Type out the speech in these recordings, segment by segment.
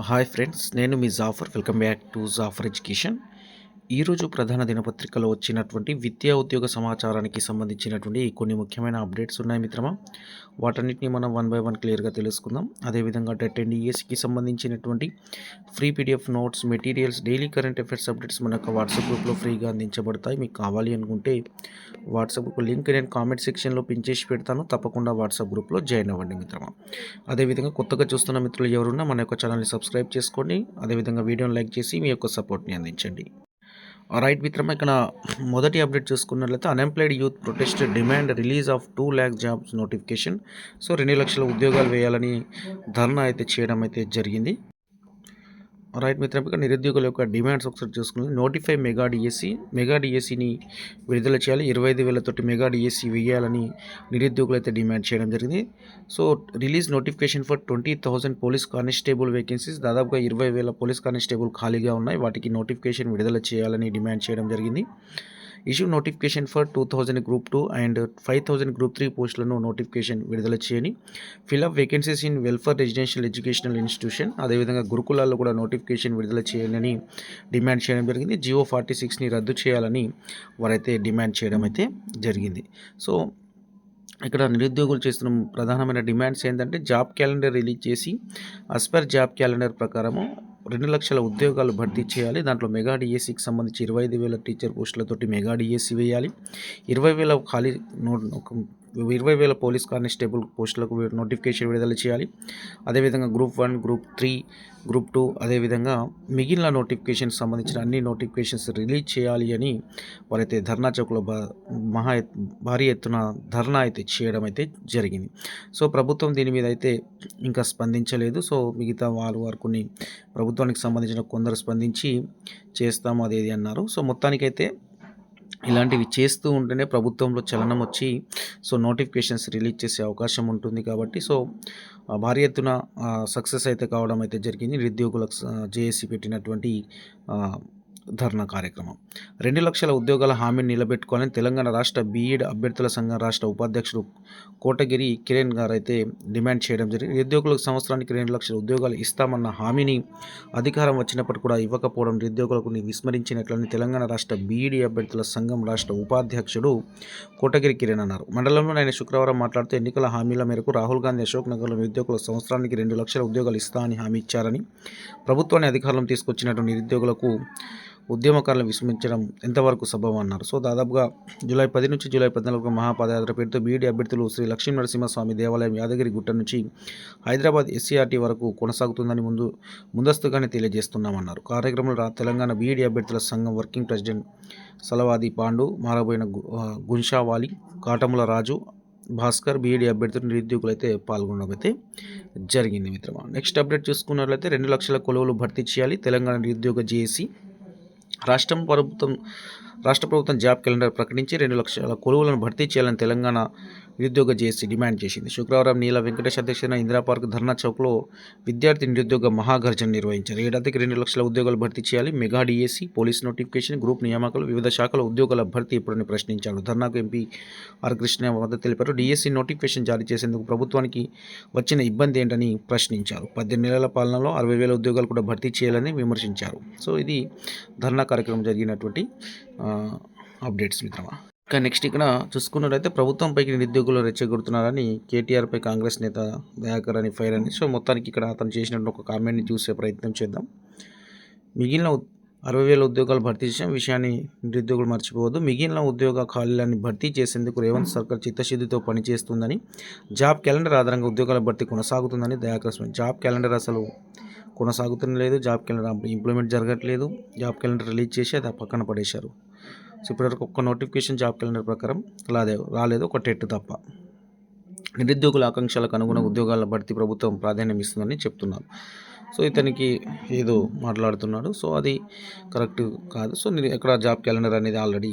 Hi friends నేను మీ Jafar welcome back to Jafar education ఈరోజు ప్రధాన దినపత్రికలో వచ్చినటువంటి విద్యా ఉద్యోగ సమాచారానికి సంబంధించినటువంటి కొన్ని ముఖ్యమైన అప్డేట్స్ ఉన్నాయి మిత్రమా. వాటన్నిటిని మనం వన్ బై వన్ క్లియర్గా తెలుసుకుందాం. అదేవిధంగా టెట్ అండ్ ఈఎస్కి సంబంధించినటువంటి free PDF notes materials daily current affairs updates మన యొక్క వాట్సాప్ గ్రూప్లో ఫ్రీగా అందించబడతాయి. మీకు కావాలి అనుకుంటే వాట్సాప్ గ్రూప్ లింక్ నేను కామెంట్ సెక్షన్లో పిన్ చేసి పెడతాను. తప్పకుండా వాట్సాప్ గ్రూప్లో జాయిన్ అవ్వండి మిత్రమా. అదేవిధంగా కొత్తగా చూస్తున్న మిత్రులు ఎవరున్నా మన యొక్క ఛానల్ని సబ్స్క్రైబ్ చేసుకోండి. అదేవిధంగా వీడియోని లైక్ చేసి మీ యొక్క సపోర్ట్ని అందించండి. రైట్ మిత్రమా ఇక్కడ మొదటి అప్డేట్ చూసుకున్నట్లయితే unemployed youth protest demand release of two lakh jobs notification so రెండు లక్షల ఉద్యోగాలు వేయాలని ధర్నా అయితే చేయడం అయితే జరిగింది. రైట్ మిత్రం ఇక్కడ నిరుద్యోగుల యొక్క డిమాండ్స్ ఒకసారి చూసుకుని నోటిఫై మెగా డిఎస్సి మెగా డిఎస్సిని విడుదల చేయాలి. ఇరవై ఐదు వేలతోటి మెగా డిఎస్సి వేయాలని నిరుద్యోగులు అయితే డిమాండ్ చేయడం జరిగింది. So release notification for twenty thousand police constable vacancies దాదాపుగా ఇరవై వేల పోలీస్ కానిస్టేబుల్ ఖాళీగా ఉన్నాయి. వాటికి నోటిఫికేషన్ విడుదల చేయాలని డిమాండ్ చేయడం జరిగింది. Issue notification for two thousand group two and five thousand group three పోస్టులను నోటిఫికేషన్ విడుదల చేయని. Fill up vacancies in welfare residential educational institution అదేవిధంగా గురుకులాల్లో కూడా నోటిఫికేషన్ విడుదల చేయాలని డిమాండ్ చేయడం జరిగింది. జియో ఫార్టీ సిక్స్ని రద్దు చేయాలని వారైతే డిమాండ్ చేయడం అయితే జరిగింది. సో ఇక్కడ నిరుద్యోగులు చేస్తున్న ప్రధానమైన డిమాండ్స్ ఏంటంటే జాబ్ క్యాలెండర్ రిలీజ్ చేసి అస్పర్ జాబ్ క్యాలెండర్ ప్రకారము రెండు లక్షల ఉద్యోగాలు భర్తీ చేయాలి. దాంట్లో మెగా డిఎస్సికి సంబంధించి ఇరవై ఐదు వేల టీచర్ పోస్టులతోటి మెగా డిఎస్సి వేయాలి. ఇరవై వేల ఖాళీ నోట్ ఇరవై వేల పోలీస్ కానిస్టేబుల్ పోస్టులకు నోటిఫికేషన్ విడుదల చేయాలి. అదేవిధంగా group one group three group two అదేవిధంగా మిగిలిన నోటిఫికేషన్ సంబంధించిన అన్ని నోటిఫికేషన్స్ రిలీజ్ చేయాలి అని వారైతే ధర్నా చౌక్లో బా మహా భారీ ఎత్తున ధర్నా అయితే చేయడం అయితే జరిగింది. సో ప్రభుత్వం దీని మీద అయితే ఇంకా స్పందించలేదు. సో మిగతా వాళ్ళు వారు కొన్ని ప్రభుత్వానికి సంబంధించిన కొందరు స్పందించి చేస్తాము అదేది అన్నారు. సో మొత్తానికైతే ఇలాంటివి చేస్తూ ఉంటేనే ప్రభుత్వంలో చలనం వచ్చి సో నోటిఫికేషన్స్ రిలీజ్ చేసే అవకాశం ఉంటుంది కాబట్టి సో భారీ ఎత్తున సక్సెస్ అయితే కావడం అయితే జరిగింది. నిరుద్యోగులకు జేఏసీ పెట్టినటువంటి ధర్నా కార్యక్రమం. రెండు లక్షల ఉద్యోగాల హామీని నిలబెట్టుకోవాలని తెలంగాణ రాష్ట్ర బీఈడ్ అభ్యర్థుల సంఘం రాష్ట్ర ఉపాధ్యక్షుడు కోటగిరి కిరణ్ గారు అయితే డిమాండ్ చేయడం జరిగింది. నిరుద్యోగులకు సంవత్సరానికి రెండు లక్షల ఉద్యోగాలు ఇస్తామన్న హామీని అధికారం వచ్చినప్పటికీ కూడా ఇవ్వకపోవడం నిరుద్యోగులకు విస్మరించినట్లని తెలంగాణ రాష్ట్ర బీఈడీ అభ్యర్థుల సంఘం రాష్ట్ర ఉపాధ్యక్షుడు కోటగిరి కిరణ్ అన్నారు. మండలంలో ఆయన శుక్రవారం మాట్లాడుతూ ఎన్నికల హామీల మేరకు రాహుల్ గాంధీ అశోక్ నగర్లో నిరుద్యోగులకు సంవత్సరానికి రెండు లక్షల ఉద్యోగాలు ఇస్తా అని హామీ ఇచ్చారని ప్రభుత్వాన్ని అధికారంలో తీసుకొచ్చినటువంటి నిరుద్యోగులకు ఉద్యమకారులను విస్మరించడం ఎంతవరకు సబబు అన్నారు సో దాదాపుగా జూలై పది నుంచి జూలై పద్నాలుగు మహాపాదయాత్ర పేరుతో బీఈడీ అభ్యర్థులు శ్రీ లక్ష్మీ నరసింహస్వామి దేవాలయం యాదగిరి గుట్ట నుంచి హైదరాబాద్ ఎస్సీఆర్టీ వరకు కొనసాగుతుందని ముందు ముందస్తుగానే తెలియజేస్తున్నామన్నారు. కార్యక్రమంలో తెలంగాణ బీఈడీ అభ్యర్థుల సంఘం working president Salavadi Pandu Maraboina Gunshavali Katamula Raju Bhaskar BEd అభ్యర్థులు నిరుద్యోగులు అయితే పాల్గొనడం అయితే జరిగింది మిత్రమా. నెక్స్ట్ అప్డేట్ చూసుకున్నట్లయితే రెండు లక్షల కొలువులు భర్తీ చేయాలి. తెలంగాణ నిరుద్యోగ జేఏసీ రాష్ట్రం ప్రభుత్వం రాష్ట్ర ప్రభుత్వం జాబ్ క్యాలెండర్ ప్రకటించి రెండు లక్షల కొలువులను భర్తీ చేయాలని తెలంగాణ నిరుద్యోగ జేఏసీ డిమాండ్ చేసింది. శుక్రవారం నీల వెంకటేష్ అధ్యక్షతన ఇందిరా పార్క్ ధర్నా చౌక్లో విద్యార్థి నిరుద్యోగ మహాగర్జన నిర్వహించారు. ఏడాదికి రెండు లక్షల ఉద్యోగాలు భర్తీ చేయాలి mega DSC police notification group నియామకాలు వివిధ శాఖల ఉద్యోగాల భర్తీ ఎప్పుడని ప్రశ్నించారు. ధర్నాకు ఎంపీ ఆర్ కృష్ణ మద్దతు తెలిపారు. డిఎస్సీ నోటిఫికేషన్ జారీ చేసేందుకు ప్రభుత్వానికి వచ్చిన ఇబ్బంది ఏంటని ప్రశ్నించారు. పద్దెనిమిది నెలల పాలనలో అరవై వేల ఉద్యోగాలు కూడా భర్తీ చేయాలని విమర్శించారు. సో ఇది ధర్నా కార్యక్రమం జరిగినటువంటి అప్డేట్స్ మిత్రమా? ఇంకా నెక్స్ట్ ఇక్కడ చూసుకున్నట్లయితే ప్రభుత్వంపైకి నిరుద్యోగులు రెచ్చగొడుతున్నారని కేటీఆర్పై కాంగ్రెస్ నేత దయాకర్ అని ఫైర్ అని. సో మొత్తానికి ఇక్కడ అతను చేసినట్టు ఒక కామెంట్ని చూసే ప్రయత్నం చేద్దాం. మిగిలిన అరవై వేల ఉద్యోగాలు భర్తీ చేసిన విషయాన్ని నిరుద్యోగులు మర్చిపోవద్దు. మిగిలిన ఉద్యోగ ఖాళీలను భర్తీ చేసేందుకు రేవంత్ సర్కార్ చిత్తశుద్ధితో పనిచేస్తుందని జాబ్ క్యాలెండర్ ఆధారంగా ఉద్యోగాల భర్తీ కొనసాగుతుందని దయాకర్ జాబ్ క్యాలెండర్ అసలు కొనసాగుతున్న లేదు జాబ్ క్యాలెండర్ ఇంప్లిమెంట్ జరగట్లేదు జాబ్ క్యాలెండర్ రిలీజ్ చేసి అది పక్కన పడేశారు. సో ఇప్పటివరకు ఒక్క నోటిఫికేషన్ జాబ్ క్యాలెండర్ ప్రకారం రాదే రాలేదు ఒక టెట్ తప్ప. నిరుద్యోగుల ఆకాంక్షలకు అనుగుణ ఉద్యోగాల భర్తీ ప్రభుత్వం ప్రాధాన్యం ఇస్తుందని చెప్తున్నారు. సో ఇతనికి ఏదో మాట్లాడుతున్నాడు. సో అది కరెక్ట్ కాదు. సో నేను ఎక్కడ జాబ్ క్యాలెండర్ అనేది ఆల్రెడీ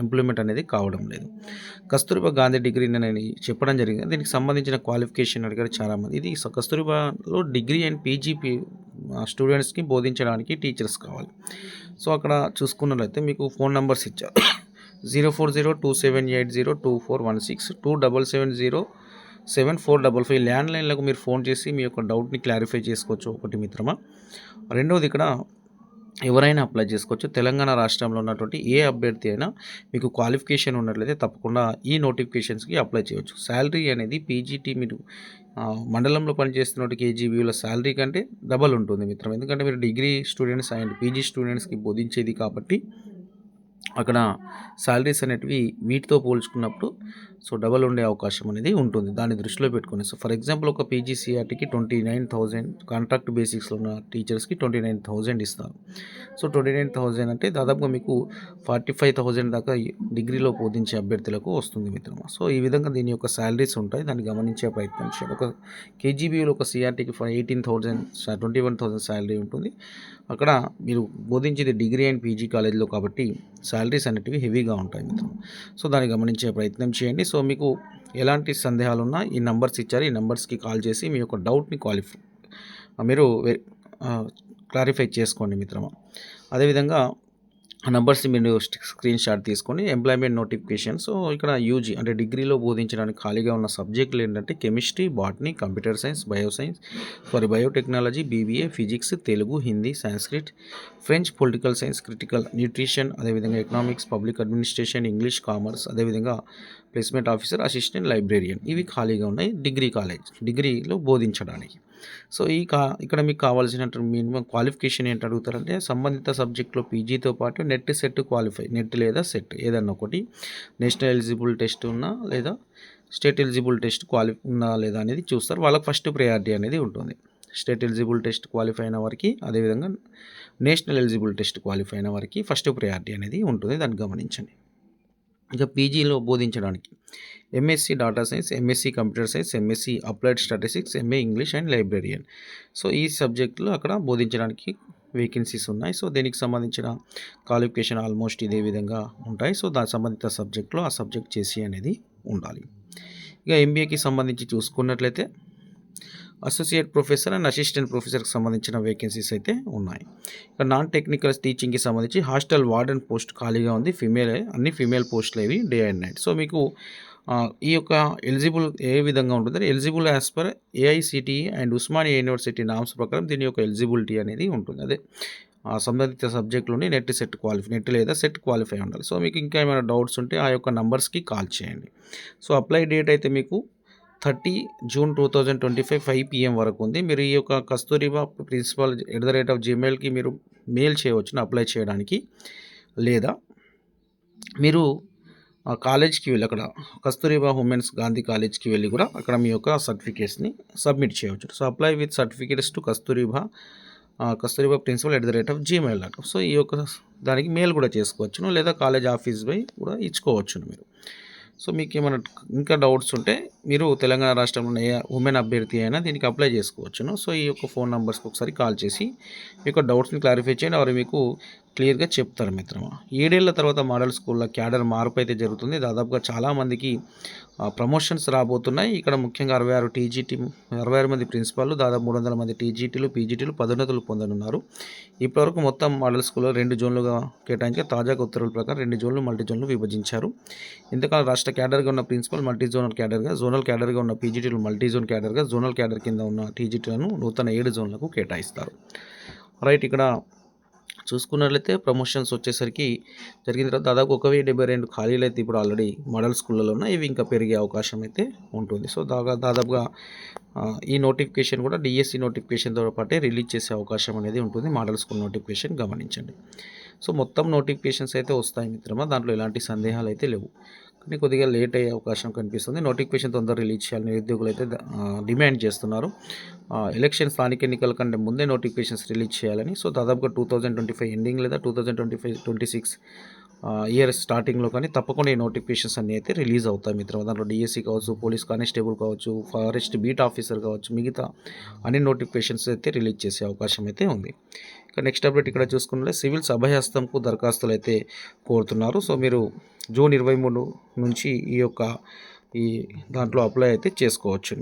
ఇంప్లిమెంట్ అనేది కావడం లేదు. కస్తూరిబా గాంధీ డిగ్రీ అని చెప్పడం జరిగింది. దీనికి సంబంధించిన క్వాలిఫికేషన్ అడిగారు చాలామంది. ఇది కస్తూరిబాలో డిగ్రీ అండ్ పీజీపీ స్టూడెంట్స్కి బోధించడానికి టీచర్స్ కావాలి. సో అక్కడ చూసుకున్నట్లయితే మీకు ఫోన్ నెంబర్స్ ఇచ్చారు. Zero four zero two seven eight zero two four one six two double seven zero seven four double five ల్యాండ్లైన్లకు మీరు ఫోన్ చేసి మీ యొక్క డౌట్ని క్లారిఫై చేసుకోవచ్చు ఒకటి మిత్రమా. రెండవది ఇక్కడ ఎవరైనా అప్లై చేసుకోవచ్చు. తెలంగాణ రాష్ట్రంలో ఉన్నటువంటి ఏ అభ్యర్థి అయినా మీకు క్వాలిఫికేషన్ ఉన్నట్లయితే తప్పకుండా ఈ నోటిఫికేషన్స్కి అప్లై చేయవచ్చు శాలరీ అనేది పీజీటీ మీరు మండలంలో పనిచేస్తున్నట్టు కేజీబీల శాలరీ కంటే డబల్ ఉంటుంది మిత్రం. ఎందుకంటే మీరు డిగ్రీ స్టూడెంట్స్ అండ్ పీజీ స్టూడెంట్స్కి బోధించేది కాబట్టి అక్కడ శాలరీస్ అనేటివి వీటితో పోల్చుకున్నప్పుడు సో డబల్ ఉండే అవకాశం అనేది ఉంటుంది. దాన్ని దృష్టిలో పెట్టుకుని. సో ఫర్ ఎగ్జాంపుల్ ఒక పీజీసీఆర్టీకి ట్వంటీ నైన్ థౌజండ్ కాంట్రాక్ట్ బేసిక్స్లో ఉన్న టీచర్స్కి ట్వంటీ నైన్ థౌజండ్ ఇస్తారు. సో ట్వంటీ నైన్ థౌజండ్ అంటే దాదాపుగా మీకు ఫార్టీ ఫైవ్ థౌజండ్ దాకా డిగ్రీలో బోధించే అభ్యర్థులకు వస్తుంది మిత్రమా. సో ఈ విధంగా దీని యొక్క శాలరీస్ ఉంటాయి. దాన్ని గమనించే ప్రయత్నం చేయాలి ఒక కేజీబీలో ఒక సిఆర్టీకి eighteen thousand twenty one thousand salary ఉంటుంది. అక్కడ మీరు బోధించేది డిగ్రీ అండ్ పీజీ కాలేజ్లో కాబట్టి శాలరీస్ అనేటివి హెవీగా ఉంటాయి మిత్రం సో దాన్ని గమనించే ప్రయత్నం చేయండి. సో మీకు ఎలాంటి సందేహాలు ఉన్నా ఈ నెంబర్స్ ఇచ్చారు. ఈ నెంబర్స్కి కాల్ చేసి మీ యొక్క డౌట్ని క్వాలిఫై మీరు క్లారిఫై చేసుకోండి మిత్రమా. అదేవిధంగా నెంబర్స్ని మీరు స్క్రీన్ షాట్ తీసుకొని ఎంప్లాయ్మెంట్ నోటిఫికేషన్. సో ఇక్కడ యూజీ అంటే డిగ్రీలో బోధించడానికి ఖాళీగా ఉన్న సబ్జెక్టులు ఏంటంటే chemistry botany computer science bio science sorry biotechnology BBA physics Telugu Hindi Sanskrit French political science critical nutrition అదేవిధంగా economics public administration English commerce అదేవిధంగా ప్లేస్మెంట్ ఆఫీసర్ అసిస్టెంట్ లైబ్రేరియన్. ఇవి ఖాళీగా ఉన్నాయి డిగ్రీ కాలేజ్ డిగ్రీలో బోధించడానికి. సో ఈ కా ఇక్కడ మీకు కావాల్సినటువంటి మినిమం క్వాలిఫికేషన్ ఏంటి అడుగుతారంటే సంబంధిత సబ్జెక్ట్లో పీజీతో పాటు నెట్ సెట్ క్వాలిఫై నెట్ లేదా సెట్ ఏదన్నా ఒకటి. నేషనల్ ఎలిజిబుల్ టెస్ట్ ఉన్నా లేదా స్టేట్ ఎలిజిబుల్ టెస్ట్ క్వాలిఫై ఉందా లేదా అనేది చూస్తారు. వాళ్ళకి ఫస్ట్ ప్రయారిటీ అనేది ఉంటుంది. స్టేట్ ఎలిజిబుల్ టెస్ట్ క్వాలిఫై అయిన వారికి అదేవిధంగా నేషనల్ ఎలిజిబుల్ టెస్ట్ క్వాలిఫై అయిన వారికి ఫస్ట్ ప్రయారిటీ అనేది ఉంటుంది. దాన్ని గమనించండి. ఇక పీజీలో బోధించడానికి. MSc data science MSc computer science MSc applied statistics MA English and librarian so ఈ సబ్జెక్టులు అక్కడ బోధించడానికి వేకెన్సీస్ ఉన్నాయి. సో దీనికి సంబంధించిన క్వాలిఫికేషన్ ఆల్మోస్ట్ ఇదే విధంగా ఉంటాయి. సో దాని సంబంధిత సబ్జెక్ట్లో ఆ సబ్జెక్ట్ చేసి అనేది ఉండాలి. ఇక ఎంబీఏకి సంబంధించి చూసుకున్నట్లయితే అసోసియేట్ ప్రొఫెసర్ అండ్ అసిస్టెంట్ ప్రొఫెసర్కి సంబంధించిన వేకెన్సీస్ అయితే ఉన్నాయి. ఇక నాన్ టెక్నికల్ టీచింగ్కి సంబంధించి హాస్టల్ వార్డెన్ పోస్ట్ ఖాళీగా ఉంది. ఫీమేల్ అన్ని ఫీమేల్ పోస్టులు ఇవి డే అండ్ నైట్ సో మీకు ఈ యొక్క ఎలిజిబుల్ ఏ విధంగా ఉంటుందంటే eligible as per AICTE and Osmania university norms ప్రకారం దీని యొక్క ఎలిజిబిలిటీ అనేది ఉంటుంది. అదే ఆ సంబంధిత సబ్జెక్టులోని నెట్ సెట్ క్వాలిఫై నెట్ లేదా సెట్ క్వాలిఫై ఉండాలి. సో మీకు ఇంకా ఏమైనా డౌట్స్ ఉంటే ఆ యొక్క నంబర్స్కి కాల్ చేయండి. సో అప్లై డేట్ అయితే మీకు thirty June two thousand twenty five five PM వరకు ఉంది. మీరు ఈ యొక్క Kasturba principal at the rate of జీమెయిల్కి మీరు మెయిల్ చేయవచ్చును అప్లై చేయడానికి లేదా? మీరు ఆ కాలేజ్కి వెళ్ళి అక్కడ కస్తూరిబా ఉమెన్స్ గాంధీ కాలేజ్కి వెళ్ళి కూడా అక్కడ మీ యొక్క సర్టిఫికేట్స్ని సబ్మిట్ చేయవచ్చు. So apply with certificates to Kasturba Kasturba principal at the rate of Gmail dot so ఈ యొక్క దానికి మెయిల్ కూడా చేసుకోవచ్చును లేదా కాలేజ్ ఆఫీస్ పై కూడా ఇచ్చుకోవచ్చును మీరు. సో మీకు ఏమైనా ఇంకా డౌట్స్ ఉంటే మీరు తెలంగాణ రాష్ట్రంలో ఏ ఉమెన్ అభ్యర్థి అయినా దీనికి అప్లై చేసుకోవచ్చును. సో ఈ యొక్క ఫోన్ నెంబర్స్కి ఒకసారి కాల్ చేసి మీకు యొక్క డౌట్స్ని క్లారిఫై చేయండి. వారు మీకు క్లియర్గా చెప్తారు మిత్రమా. ఏడేళ్ళ తర్వాత మోడల్ స్కూల్లో క్యాడర్ మార్పు అయితే జరుగుతుంది. దాదాపుగా చాలామందికి ప్రమోషన్స్ రాబోతున్నాయి. ఇక్కడ ముఖ్యంగా అరవై ఆరు టీజీటీ అరవై ఆరు మంది ప్రిన్సిపాల్ దాదాపు మూడు వందల మంది టీజీటీలు పీజీటీలు పదోన్నతులు పొందనున్నారు. ఇప్పటివరకు మొత్తం మోడల్ స్కూల్లో రెండు జోన్లుగా కేటాయించి తాజాగా ఉత్తర్వుల ప్రకారం రెండు జోన్లు మల్టీ జోన్లు విభజించారు. ఇంతకాలం రాష్ట్ర క్యాడర్గా ఉన్న ప్రిన్సిపల్ మల్టీ జోనల్ క్యాడర్గా జోనల్ క్యాడర్గా ఉన్న పీజీటీలు మల్టీ జోన్ క్యాడర్గా జోనల్ క్యాడర్ కింద ఉన్న టీజీటీలను నూతన ఏడు జోన్లకు కేటాయిస్తారు. రైట్ ఇక్కడ చూసుకున్నట్లయితే ప్రమోషన్స్ వచ్చేసరికి జరిగిన తర్వాత దాదాపు ఒక వెయ్యి డెబ్బై రెండు ఖాళీలు అయితే ఇప్పుడు ఆల్రెడీ మోడల్ స్కూళ్ళలో ఉన్నాయి. ఇవి ఇంకా పెరిగే అవకాశం అయితే ఉంటుంది. సో దాగా దాదాపుగా ఈ నోటిఫికేషన్ కూడా డిఎస్సి నోటిఫికేషన్తో పాటే రిలీజ్ చేసే అవకాశం అనేది ఉంటుంది. మోడల్ స్కూల్ నోటిఫికేషన్ గమనించండి. సో మొత్తం నోటిఫికేషన్స్ అయితే వస్తాయి మిత్రమా? దాంట్లో ఎలాంటి సందేహాలు అయితే లేవు. కానీ కొద్దిగా లేట్ అయ్యే అవకాశం కనిపిస్తుంది. నోటిఫికేషన్ తొందరగా రిలీజ్ చేయాలని నిరుద్యోగులు అయితే డిమాండ్ చేస్తున్నారు. ఎలక్షన్ స్థానిక ఎన్నికల కంటే ముందే నోటిఫికేషన్స్ రిలీజ్ చేయాలని. సో దాదాపుగా two thousand twenty five ending లేదా two thousand twenty five twenty six year స్టార్టింగ్లో కానీ తప్పకుండా ఈ నోటిఫికేషన్స్ అన్నీ అయితే రిలీజ్ అవుతాయి మిత్రం దాంట్లో డిఎస్సి కావచ్చు పోలీస్ కానిస్టేబుల్ కావచ్చు ఫారెస్ట్ బీట్ ఆఫీసర్ కావచ్చు మిగతా అన్ని నోటిఫికేషన్స్ అయితే రిలీజ్ చేసే అవకాశం అయితే ఉంది. ఇక నెక్స్ట్ అప్డేట్ ఇక్కడ చూసుకున్నట్లే సివిల్స్ అభయహస్తంకు దరఖాస్తులు అయితే కోరుతున్నారు. సో మీరు జూన్ ఇరవై మూడు నుంచి ఈ యొక్క ఈ దాంట్లో అప్లై అయితే చేసుకోవచ్చు.